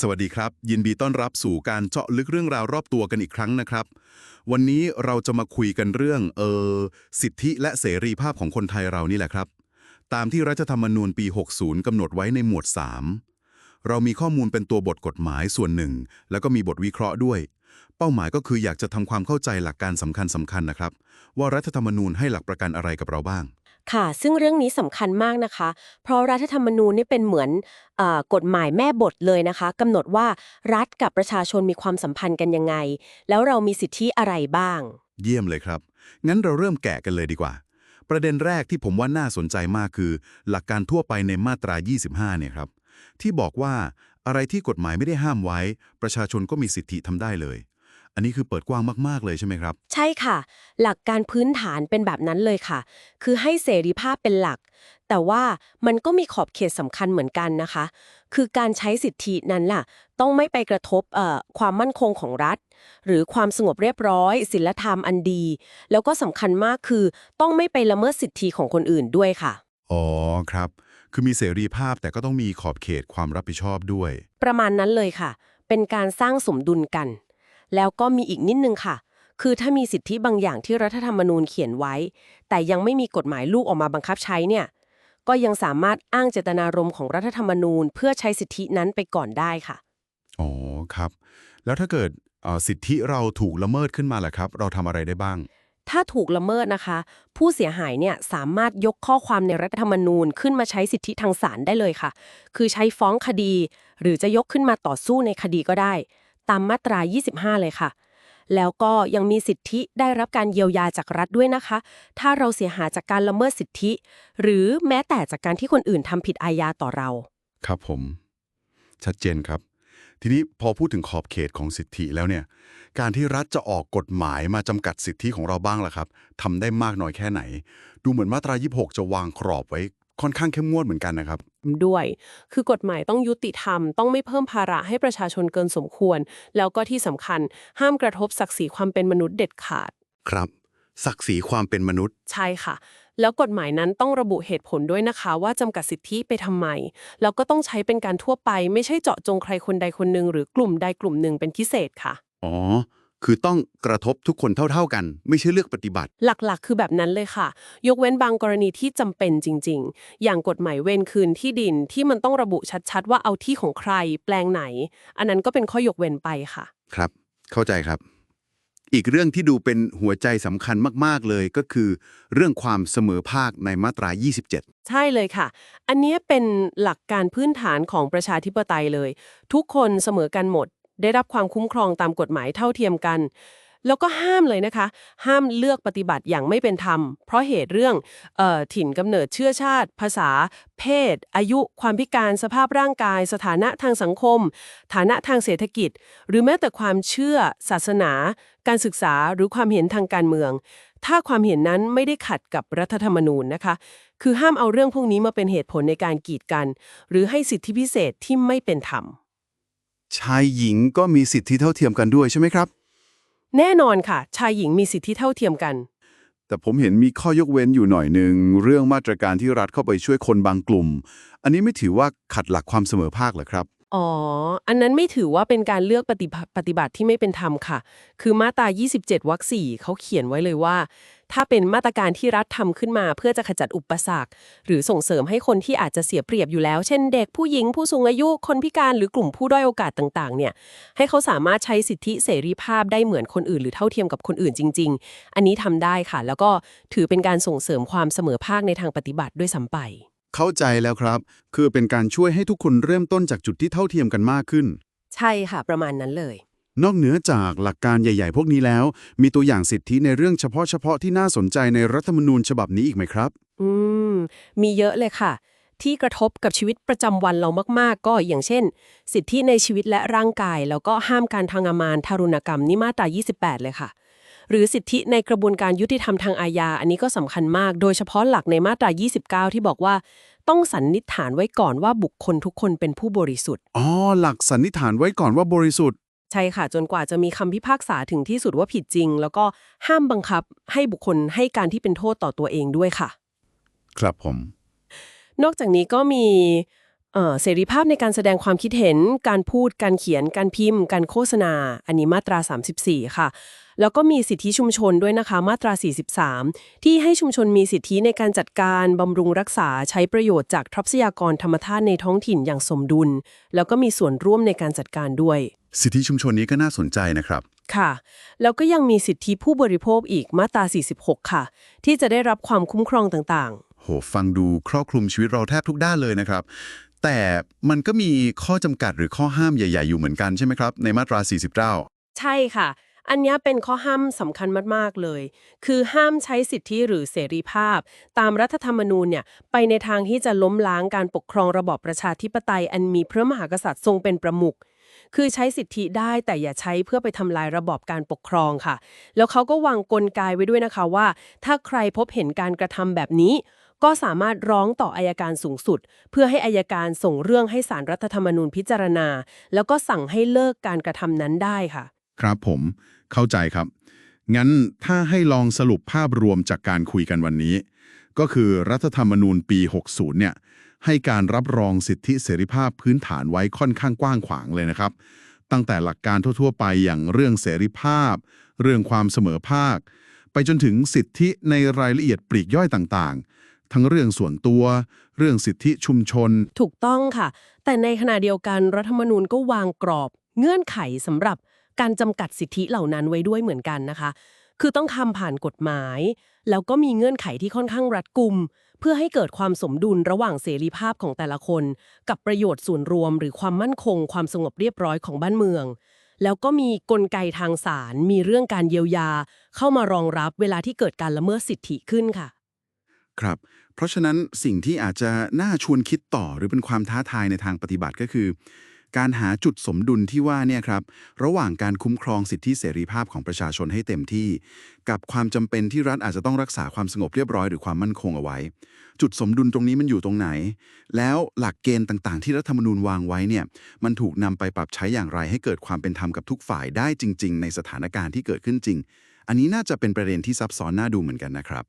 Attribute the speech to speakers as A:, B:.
A: สวัสดีครับ ยินดีต้อนรับสู่การเจาะลึกเรื่องราวรอบตัวกันอีกครั้งนะครับ วันนี้เราจะมาคุยกันเรื่องเออสิทธิและเสรีภาพของคนไทยเรานี่แหละครับ ตามที่รัฐธรรมนูญปี 60 กำหนดไว้ในหมวด 3 เรามีข้อมูลเป็นตัวบทกฎหมายส่วนหนึ่ง แล้วก็มีบทวิเคราะห์ด้วย เป้าหมายก็คืออยากจะทำความเข้าใจหลักการสำคัญสำคัญๆนะครับ ว่ารัฐธรรมนูญให้หลักประกันอะไรกับเราบ้าง
B: ค่ะ ซึ่งเรื่องนี้สำคัญมากนะคะ เพราะรัฐธรรมนูญนี่เป็นเหมือนเออกฎหมายแม่บทเลยนะคะกำหนดว่ารัฐกับประชาชนมีความสัมพันธ์กันยังไง แล้วเรามีสิทธิอะไรบ้าง
A: เยี่ยมเลยครับ งั้นเราเริ่มแกะกันเลยดีกว่า ประเด็นแรกที่ผมว่าน่าสนใจมากคือ หลักการทั่วไปในมาตรา 25 เนี่ยครับ ที่บอกว่าอะไรที่กฎหมายไม่ได้ห้ามไว้ ประชาชนก็มีสิทธิทำได้เลย อันนี้คือเปิดกว้างมาก ๆ เลยใช่ไหมครับ
B: ใช่ค่ะ หลักการพื้นฐานเป็นแบบนั้นเลยค่ะ คือให้เสรีภาพเป็นหลัก แต่ว่ามันก็มีขอบเขตสำคัญเหมือนกันนะคะ คือการใช้สิทธินั้นล่ะ ต้องไม่ไปกระทบเอ่อความมั่นคงของรัฐ หรือความสงบเรียบร้อยศีลธรรมอันดี แล้วก็สำคัญมากคือ ต้องไม่ไปละเมิดสิทธิของคนอื่นด้วยค่ะ
A: อ๋อครับ คือมีเสรีภาพแต่ก็ต้องมีขอบเขตความรับผิดชอบด้วย
B: ประมาณนั้นเลยค่ะ เป็นการสร้างสมดุลกัน แล้วก็มีอีกนิดนึงค่ะ คือถ้ามีสิทธิบางอย่างที่รัฐธรรมนูญเขียนไว้ แต่ยังไม่มีกฎหมายลูกออกมาบังคับใช้เนี่ย ก็ยังสามารถอ้างเจตนารมณ์ของรัฐธรรมนูญ เพื่อใช้สิทธินั้นไปก่อนได้ค่ะ
A: อ๋อครับ แล้วถ้าเกิดเอ่อสิทธิเราถูกละเมิดขึ้นมาล่ะครับ เราทำอะไรได้บ้าง
B: ถ้าถูกละเมิดนะคะ ผู้เสียหายเนี่ยสามารถยกข้อความในรัฐธรรมนูญขึ้นมาใช้สิทธิทางศาลได้เลยค่ะ คือใช้ฟ้องคดี หรือจะยกขึ้นมาต่อสู้ในคดีก็ได้ ตามมาตรา 25 เลยค่ะ แล้วก็ยังมีสิทธิได้รับการเยียวยาจากรัฐด้วยนะคะ ถ้าเราเสียหายจากการละเมิดสิทธิ หรือแม้แต่จากการที่คนอื่นทำผิดอาญาต่อเรา
A: ครับผม ชัดเจนครับ ทีนี้พอพูดถึงขอบเขตของสิทธิแล้วเนี่ย การที่รัฐจะออกกฎหมายมาจำกัดสิทธิของเราบ้างล่ะครับทำได้มากน้อยแค่ไหน ดูเหมือนมาตรา 26 จะวางกรอบไว้ค่อนข้างเข้มงวดเหมือนกันนะครับ
C: ด้วย คือกฎหมายต้องยุติธรรม ต้องไม่เพิ่มภาระให้ประชาชนเกินสมควร แล้วก็ที่สำคัญ ห้ามกระทบศักดิ์ศรีความเป็นมนุษย์เด็ดขาด
A: ครับ ศักดิ์ศรีความเป็นมนุษย์
C: ใช่ค่ะ แล้วกฎหมายนั้นต้องระบุเหตุผลด้วยนะคะ ว่าจำกัดสิทธิไปทำไม แล้วก็ต้องใช้เป็นการทั่วไป ไม่ใช่เจาะจงใครคนใดคนหนึ่งหรือกลุ่มใดกลุ่มหนึ่งเป็นพิเศษค่ะ
A: อ๋อ คือต้องกระทบทุกคนเท่า ๆกัน ไม่ใช่เลือกปฏิบัติ
C: หลักๆ คือแบบนั้นเลยค่ะ ยกเว้นบางกรณีที่จำเป็นจริง ๆ อย่างกฎหมายเวรคืนที่ดินที่มันต้องระบุชัดๆ ว่าเอาที่ของใครแปลงไหน อันนั้นก็เป็นข้อยกเว้นไปค่ะ
A: ครับ เข้าใจครับ อีกเรื่องที่ดูเป็นหัวใจสำคัญมากๆเลยก็คือ เรื่องความเสมอภาคในมาตรา 27
C: ใช่เลยค่ะ อันเนี้ยเป็นหลักการพื้นฐานของประชาธิปไตยเลย ทุกคนเสมอกันหมด ได้รับความคุ้มครองตามกฎหมายเท่าเทียมกัน แล้วก็ห้ามเลยนะคะ ห้ามเลือกปฏิบัติอย่างไม่เป็นธรรม เพราะเหตุเรื่องออถิ่นกำเนิดเชื้อชาติ ภาษา เพศ อายุ ความพิการสภาพร่างกาย สถานะทางสังคม ฐานะทางเศรษฐกิจ หรือแม้แต่ความเชื่อ ศาสนา การศึกษาหรือความเห็นทางการเมือง ถ้าความเห็นนั้นไม่ได้ขัดกับรัฐธรรมนูญนะคะ คือห้ามเอาเรื่องพวกนี้มาเป็นเหตุผลในการกีดกัน หรือให้สิทธิพิเศษที่ไม่เป็นธรรม
A: ชายหญิงก็มีสิทธิเท่าเทียมกันด้วยใช่ไหมครับ
C: แน่นอนค่ะ ชายหญิงมีสิทธิเท่าเทียมกัน
A: แต่ผมเห็นมีข้อยกเว้นอยู่หน่อยหนึ่งเรื่องมาตรการที่รัฐเข้าไปช่วยคนบางกลุ่ม อันนี้ไม่ถือว่าขัดหลักความเสมอภาคเหรอครับ
C: อ๋อ อันนั้นไม่ถือว่าเป็นการเลือกปฏิบัติปฏิบัติที่ไม่เป็นธรรมค่ะ คือมาตรา 27 วรรคสี่เขาเขียนไว้เลยว่า ถ้าเป็นมาตรการที่รัฐทำขึ้นมาเพื่อจะขจัดอุปสรรค หรือส่งเสริมให้คนที่อาจจะเสียเปรียบอยู่แล้ว เช่นเด็กผู้หญิงผู้สูงอายุคนพิการหรือกลุ่มผู้ด้อยโอกาสต่างๆ เนี่ย ให้เขาสามารถใช้สิทธิเสรีภาพได้เหมือนคนอื่น หรือเท่าเทียมกับคนอื่นจริง ๆ อันนี้ทำได้ค่ะ แล้วก็ถือเป็นการส่งเสริมความเสมอภาคในทางปฏิบัติด้วยซ้ำไป
A: เข้าใจแล้วครับ คือเป็นการช่วยให้ทุกคนเริ่มต้นจากจุดที่เท่าเทียมกันมากขึ้น
B: ใช่ค่ะ ประมาณนั้นเลย
A: นอกเหนือจากหลักการใหญ่ ๆ พวกนี้แล้ว มีตัวอย่างสิทธิในเรื่องเฉพาะเฉพาะที่น่าสนใจในรัฐธรรมนูญฉบับนี้อีกไหมครับ
B: อืม มีเยอะเลยค่ะ ที่กระทบกับชีวิตประจำวันเรามาก ๆ ก็อย่างเช่น สิทธิในชีวิตและร่างกาย แล้วก็ห้ามการทางอามานทารุณกรรมนี่มาตรา 28 เลยค่ะ หรือสิทธิในกระบวนการยุติธรรมทางอาญา อันนี้ก็สำคัญมาก โดยเฉพาะหลักในมาตรา 29 ที่บอกว่า ต้องสันนิษฐานไว้ก่อนว่าบุคคลทุกคนเป็นผู้บริสุทธิ์
A: อ๋อ หลักสันนิษฐานไว้ก่อนว่าบริสุทธิ์
B: ใช่ค่ะ จนกว่าจะมีคำพิพากษาถึงที่สุดว่าผิดจริง แล้วก็ห้ามบังคับให้บุคคลให้การที่เป็นโทษต่อตัวเองด้วยค่ะ
A: ครับผม
B: นอกจากนี้ก็มี
C: เอ่อเสรีภาพในการแสดงความคิดเห็น การพูด การเขียน การพิมพ์ การโฆษณา อันนี้มาตรา 34 ค่ะ แล้วก็มีสิทธิชุมชนด้วยนะคะ มาตรา 43 ที่ให้ชุมชนมีสิทธิในการจัดการ บำรุงรักษา ใช้ประโยชน์จากทรัพยากรธรรมชาติในท้องถิ่นอย่างสมดุล แล้วก็มีส่วนร่วมในการจัดการด้วย
A: สิทธิชุมชนนี้ก็น่าสนใจนะครับ
C: ค่ะ แล้วก็ยังมีสิทธิผู้บริโภคอีกมาตรา 46 ค่ะ ที่จะได้รับความคุ้มครองต่างๆ
A: โห ฟังดูครอบคลุมชีวิตเราแทบทุกด้านเลยนะครับ แต่มันก็มีข้อจำกัดหรือข้อห้ามใหญ่ ๆ อยู่เหมือนกันใช่ไหมครับ ในมาตรา 49
C: ใช่ค่ะ อันนี้เป็นข้อห้ามสำคัญมาก ๆ เลย คือห้ามใช้สิทธิหรือเสรีภาพ ตามรัฐธรรมนูญเนี่ยไปในทางที่จะล้มล้างการปกครองระบอบประชาธิปไตย อันมีพระมหากษัตริย์ทรงเป็นประมุขคือใช้สิทธิได้แต่อย่าใช้เพื่อไปทำลายระบอบการปกครองค่ะ แล้วเขาก็วางกลไกไว้ด้วยนะคะว่า ถ้าใครพบเห็นการกระทำแบบนี้ ก็สามารถร้องต่ออายการสูงสุด เพื่อให้อายการส่งเรื่องให้สารรัฐธรรมนูญพิจารณา แล้วก็สั่งให้เลิกการกระทำนั้นได้ค่ะ
A: ครับผม เข้าใจครับ งั้นถ้าให้ลองสรุปภาพรวมจากการคุยกันวันนี้ ก็คือรัฐธรรมนูญปี 60 เนี่ยให้การรับรองสิทธิเสรีภาพพื้นฐานไว้ค่อนข้างกว้างขวางเลยนะครับ ตั้งแต่หลักการทั่ว ๆ ไปอย่างเรื่องเสรีภาพ เรื่องความเสมอภาค ไปจนถึงสิทธิในรายละเอียดปลีกย่อยต่างๆ ทั้งเรื่องส่วนตัว เรื่องสิทธิชุมชน
C: ถูกต้องค่ะ แต่ในขณะเดียวกันรัฐธรรมนูญก็วางกรอบ เงื่อนไขสำหรับการจำกัดสิทธิเหล่านั้นไว้ด้วยเหมือนกันนะคะ คือต้องทำผ่านกฎหมาย แล้วก็มีเงื่อนไขที่ค่อนข้างรัดกุม เพื่อให้เกิดความสมดุลระหว่างเสรีภาพของแต่ละคน กับประโยชน์ส่วนรวม หรือความมั่นคง ความสงบเรียบร้อยของบ้านเมือง แล้วก็มีกลไกทางศาลมีเรื่องการเยียวยา เข้ามารองรับเวลาที่เกิดการละเมิดสิทธิขึ้นค่ะ
A: ครับ เพราะฉะนั้นสิ่งที่อาจจะน่าชวนคิดต่อหรือเป็นความท้าทายในทางปฏิบัติก็คือ การหาจุดสมดุลที่ว่าเนี่ยครับระหว่างการคุ้มครองสิทธิเสรีภาพของประชาชนให้เต็มที่ กับความจำเป็นที่รัฐอาจจะต้องรักษาความสงบเรียบร้อยหรือความมั่นคงเอาไว้ จุดสมดุลตรงนี้มันอยู่ตรงไหน แล้วหลักเกณฑ์ต่างๆ ที่รัฐธรรมนูญวางไว้เนี่ยมันถูกนำไปปรับใช้อย่างไรให้เกิดความเป็นธรรมกับทุกฝ่ายได้จริง ๆ ในสถานการณ์ที่เกิดขึ้นจริง อันนี้น่าจะเป็นประเด็นที่ซับซ้อนน่าดูเหมือนกันนะครับ